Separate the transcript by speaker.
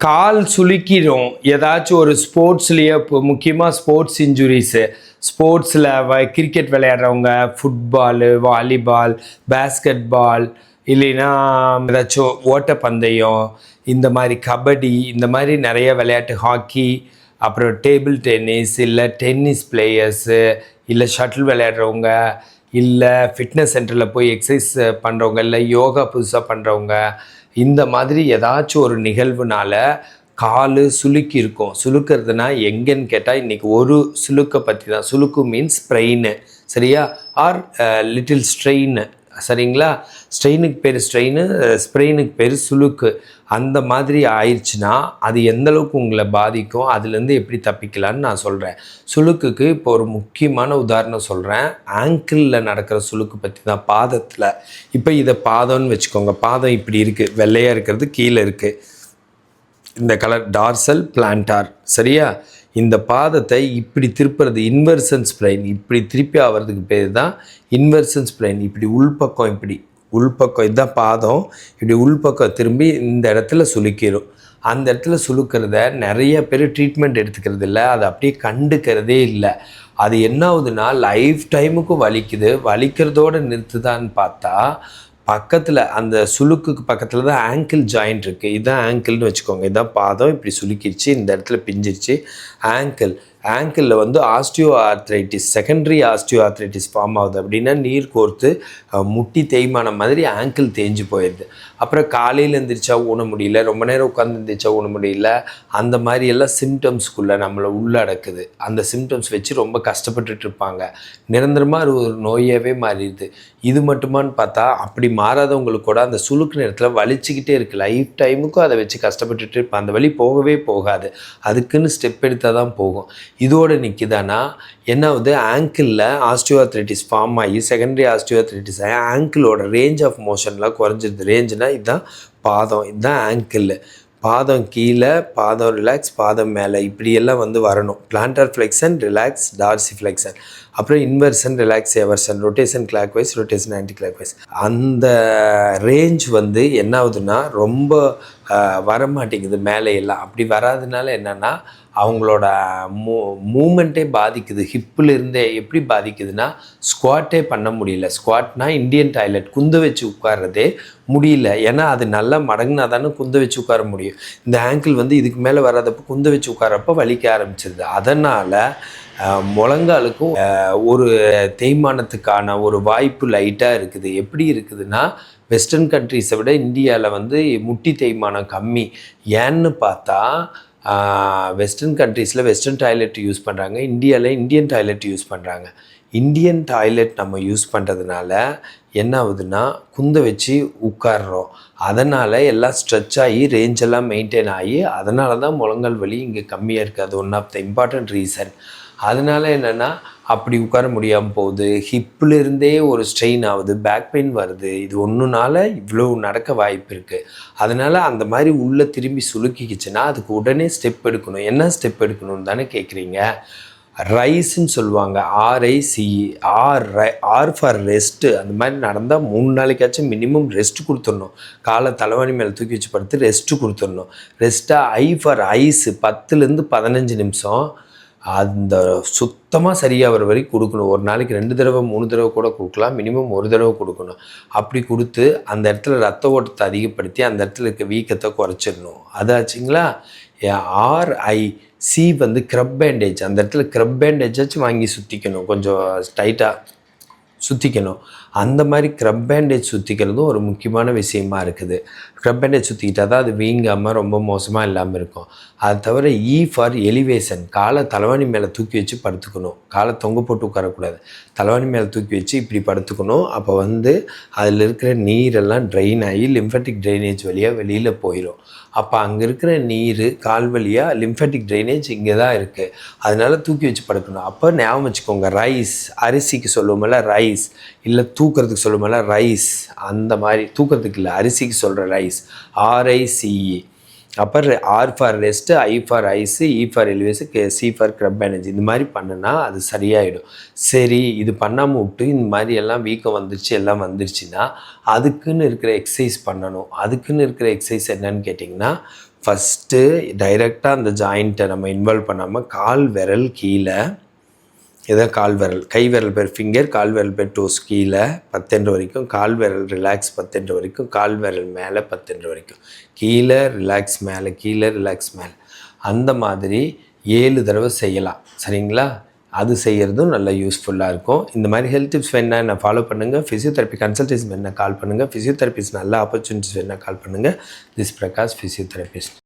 Speaker 1: கால் சுலுக்கிடும் ஏதாச்சும் ஒரு ஸ்போர்ட்ஸ்லேயே இப்போ முக்கியமாக ஸ்போர்ட்ஸ் இன்ஜுரிஸு. ஸ்போர்ட்ஸில் கிரிக்கெட் விளையாடுறவங்க ஃபுட்பாலு வாலிபால் பேஸ்கெட் பால் இல்லைன்னா ஏதாச்சும் ஓட்டப்பந்தயம் இந்த மாதிரி கபடி இந்த மாதிரி நிறைய விளையாட்டு ஹாக்கி அப்புறம் டேபிள் டென்னிஸ் இல்லை டென்னிஸ் பிளேயர்ஸு இல்லை ஷட்டில் விளையாடுறவங்க இல்லை ஃபிட்னஸ் சென்டரில் போய் எக்ஸசைஸ் பண்ணுறவங்க இல்லை யோகா புதுசாக பண்ணுறவங்க இந்த மாதிரி ஏதாச்சும் ஒரு நிகழ்வுனால கால் சுளுக்கி இருக்கும். சுளுக்கிறதுனா எங்கேன்னு கேட்டால் இன்றைக்கி ஒரு சுளுக்கை பற்றி தான் சுளுக்கு மீன்ஸ் ஸ்ப்ரெயின் சரியா ஆர் லிட்டில் ஸ்ட்ரெயின் சரிங்களா? ஸ்ட்ரெயினுக்கு பேர் ஸ்ட்ரெயின் ஸ்ப்ரெயினுக்கு பேர் சுளுக்கு. அந்த மாதிரி ஆயிடுச்சுன்னா அது எந்த அளவுக்கு உங்களை பாதிக்கும் அதுலேருந்து எப்படி தப்பிக்கலான்னு நான் சொல்கிறேன் சுளுக்குக்கு இப்போ ஒரு முக்கியமான உதாரணம் சொல்கிறேன் ஆங்கிளில் நடக்கிற சுளுக்கு பற்றி தான் பாதத்தில். இப்போ இதை பாதம்னு வச்சுக்கோங்க. பாதம் இப்படி இருக்குது வெள்ளையாக இருக்கிறது கீழே இருக்குது இந்த கலர் டார்சல் பிளான்டார் சரியா? இந்த பாதத்தை இப்படி திருப்புறது இன்வர்சன் ஸ்ப்ரைன் இப்படி திருப்பி ஆகிறதுக்கு பேர் தான் இன்வர்சன் ஸ்ப்ரைன் இப்படி உள்பக்கம் இப்படி உள்பக்கம் இதுதான் பாதம். இப்படி உள்பக்கம் திரும்பி இந்த இடத்துல சுளுக்கிடும் அந்த இடத்துல சுழுக்கிறத நிறைய பேர் ட்ரீட்மெண்ட் எடுத்துக்கிறது இல்லை. அதை அப்படியே கண்டுக்கிறதே இல்லை. அது என்ன ஆகுதுன்னா லைஃப் டைமுக்கும் வலிக்குது. வலிக்கிறதோடு நிறுத்துதான்னு பார்த்தா பக்கத்தில் அந்த சுளுக்குக்கு பக்கத்தில் தான் ஆங்கிள் ஜாயிண்ட் இருக்குது இதுதான் ஆங்கிள்னு வச்சுக்கோங்க. இதுதான் பாதம் இப்படி சுளுக்கிடுச்சு இந்த இடத்துல பிஞ்சிருச்சு. ஆங்கிள் ஆங்கிளில் வந்து osteoarthritis secondary osteoarthritis form ஆகுது அப்படின்னா நீர் கோர்த்து முட்டி தேய்மானம் மாதிரி ஆங்கிள் தேஞ்சு போயிடுது. அப்புறம் காலையில் எழுந்திரிச்சா ஊன முடியல ரொம்ப நேரம் உட்காந்து எந்திரிச்சா ஊன முடியல அந்த மாதிரி எல்லாம் சிம்டம்ஸ்குள்ளே நம்மளை உள்ளடக்குது. அந்த சிம்டம்ஸ் வச்சு ரொம்ப கஷ்டப்பட்டுட்டு இருப்பாங்க. நிரந்தரமாக ஒரு நோயாகவே மாறிடுது. இது மட்டுமான்னு பார்த்தா அப்படி மாறாதவங்களுக்கு கூட அந்த சுழுக்கு நேரத்தில் வலிச்சுக்கிட்டே இருக்குது லைஃப் டைமுக்கும் அதை வச்சு கஷ்டப்பட்டுட்டு இருப்பான். அந்த வழி போகவே போகாது. அதுக்குன்னு ஸ்டெப் எடுத்தால் தான் போகும். இதோடு நிற்கிதானா என்ன ஆகுது? ஆங்கிளில் ஆஸ்டியோஆர்த்ரைட்டிஸ் ஃபார்ம் ஆகி செகண்டரி ஆஸ்டியோஆர்த்ரைட்டிஸ் ஆகி ஆங்கிளோட ரேஞ்ச் ஆஃப் மோஷன்லாம் குறைஞ்சிருது. ரேஞ்சுனா இதுதான் பாதம் இதுதான் ஆங்கிள் பாதம் கீழே பாதம் ரிலாக்ஸ் பாதம் மேலே. இப்படியெல்லாம் வந்து வரணும். Plantar flexion relax Darcy flexion அப்புறம் inversion relax eversion rotation clockwise rotation anticlockwise அந்த ரேஞ்ச் வந்து என்ன ஆகுதுன்னா ரொம்ப வர மாட்டேங்குது மேலே எல்லாம். அப்படி வராதனால என்னென்னா அவங்களோட மூ மூமெண்ட்டே பாதிக்குது. ஹிப்பில் இருந்தே எப்படி பாதிக்குதுன்னா ஸ்குவாட்டே பண்ண முடியல. ஸ்குவாட்னா இந்தியன் டாய்லெட் குந்த வச்சு உட்கார்றதே முடியல. ஏன்னா அது நல்லா மடங்குனா தானே குந்த வச்சு உட்கார முடியும். இந்த ஆங்கிள் வந்து இதுக்கு மேலே வராதப்போ குந்த வச்சு உட்காரப்போ வலிக்க ஆரம்பிச்சிருது. அதனால் முழங்காலுக்கும் ஒரு தேய்மானத்துக்கான ஒரு வாய்ப்பு லைட்டாக இருக்குது. எப்படி இருக்குதுன்னா வெஸ்டர்ன் கண்ட்ரீஸை விட இந்தியாவில் வந்து முட்டி தேய்மானம் கம்மி. ஏன்னு பார்த்தா வெஸ்டர்ன் கண்ட்ரீஸில் வெஸ்டர்ன் டாய்லெட் யூஸ் பண்ணுறாங்க இந்தியாவில் இந்தியன் டாய்லெட் யூஸ் பண்ணுறாங்க இந்தியன் டாய்லெட் நம்ம யூஸ் பண்ணுறதுனால என்ன ஆகுதுன்னா குந்த வச்சு உட்கார்றோம். அதனால் எல்லாம் ஸ்ட்ரெச் ஆகி ரேஞ்செல்லாம் மெயின்டைன் ஆகி அதனால தான் முழங்கால் வலி இங்கே கம்மியாக இருக்குது அது one of the important reason அதனால என்னென்னா அப்படி உட்கார முடியாமல் போகுது. ஹிப்பிலிருந்தே ஒரு ஸ்ட்ரெயின் ஆகுது. பேக் பெயின் வருது. இது ஒன்றுனால இவ்வளோ நடக்க வாய்ப்பு இருக்குது அதனால் அந்த மாதிரி உள்ளே திரும்பி சுலுக்கிக்கிச்சுன்னா அதுக்கு உடனே ஸ்டெப் எடுக்கணும். என்ன ஸ்டெப் எடுக்கணும்னு தானே கேட்குறீங்க ரைஸ்ன்னு சொல்லுவாங்க. RIC R R for rest அந்த மாதிரி நடந்தால் மூணு நாளைக்காச்சும் மினிமம் ரெஸ்ட் கொடுத்துடணும். காலை தலைவாணி மேலே தூக்கி வச்சு படுத்து ரெஸ்ட்டு கொடுத்துடணும். ரெஸ்ட்டாக ஐ ஃபார் ஐஸு பத்துலேருந்து பதினஞ்சு நிமிஷம். அந்த சுத்தமாக சரியாகிற வரைக்கும் கொடுக்கணும். ஒரு நாளைக்கு ரெண்டு தடவை மூணு தடவை கூட கொடுக்கலாம். மினிமம் ஒரு தடவை கொடுக்கணும். அப்படி கொடுத்து அந்த இடத்துல ரத்த ஓட்டத்தை அதிகப்படுத்தி அந்த இடத்துல இருக்க வீக்கத்தை குறைச்சிடணும். அதாச்சுங்களா ஆர்ஐ சி வந்து க்ரப் பேண்டேஜ் அந்த இடத்துல க்ரப் பேண்டேஜாச்சும் வாங்கி சுற்றிக்கணும் கொஞ்சம் டைட்டாக சுற்றிக்கணும் அந்த மாதிரி க்ரப் பேண்டேஜ் சுற்றிக்கிறதும் ஒரு முக்கியமான விஷயமா இருக்குது. க்ரப் பேண்டேஜ் சுற்றிக்கிட்டா தான் அது வீங்காமல் ரொம்ப மோசமாக இல்லாமல் இருக்கும். அது தவிர இ ஃபார் எலிவேஷன் காலை தலைவாணி மேலே தூக்கி வச்சு படுத்துக்கணும். காலை தொங்க போட்டு உட்காரக்கூடாது. தலைவாணி மேலே தூக்கி வச்சு இப்படி படுத்துக்கணும். அப்போ வந்து அதில் இருக்கிற நீரெல்லாம் ட்ரெயின் ஆகி லிம்ஃபட்டிக் ட்ரைனேஜ் வழியாக வெளியில் போயிடும் அப்போ அங்கே இருக்கிற நீர் கால் வழியாக லிம்ஃபட்டிக் ட்ரைனேஜ் இங்கே தான் இருக்குது அதனால தூக்கி வச்சு படுக்கணும். அப்போ ஞாபகம் வச்சுக்கோங்க. ரைஸ் அரிசிக்கு சொல்லுவோம்ல ரைஸ் இல்லை தூக்கிறதுக்கு சொல்லுவோம்ல ரைஸ் அந்த மாதிரி தூக்கிறதுக்கு இல்லை அரிசிக்கு சொல்கிற ரைஸ் ஆர்ஐசிஇ அப்புறம் R for rest I for ice E for elevation K C for grub energy இந்த மாதிரி பண்ணுனா அது சரியாயிடும். சரி இது பண்ணாமல் விட்டு இந்த மாதிரி எல்லாம் வீக்கம் வந்துருச்சு எல்லாம் வந்துருச்சுன்னா அதுக்குன்னு இருக்கிற எக்ஸசைஸ் பண்ணணும். அதுக்குன்னு இருக்கிற எக்ஸசைஸ் என்னன்னு கேட்டிங்கன்னா ஃபஸ்ட்டு டைரெக்டாக அந்த ஜாயிண்ட்டை நம்ம இன்வால்வ் பண்ணாமல் கால் விரல் கீழே இதை கால் விரல் கை விரல் பேர் ஃபிங்கர் கால் விரல் பேர் டோஸ் கீழே பத்தெண்டு வரைக்கும் கால் விரல் ரிலாக்ஸ் பத்தெண்டு வரைக்கும் கால் விரல் மேலே பத்தெண்டு வரைக்கும். கீழே ரிலாக்ஸ் மேலே கீழே ரிலாக்ஸ் மேலே. அந்த மாதிரி ஏழு தடவை செய்யலாம். சரிங்களா? அது செய்கிறதும் நல்ல யூஸ்ஃபுல்லாக இருக்கும். இந்த மாதிரி ஹெல்த் டிப்ஸ் வேணால் என்ன ஃபாலோ பண்ணுங்கள் ஃபிசியோதெரப்பி கன்சல்டேஷன் வேணால் கால் பண்ணுங்கள் ஃபிசியோதெரபிஸ்ட் நல்ல ஆப்பர்ச்சுனிட்டிஸ் வேணால் கால் பண்ணுங்கள் திஸ் பிரகாஷ் ஃபிசியோதெரப்பிஸ்ட்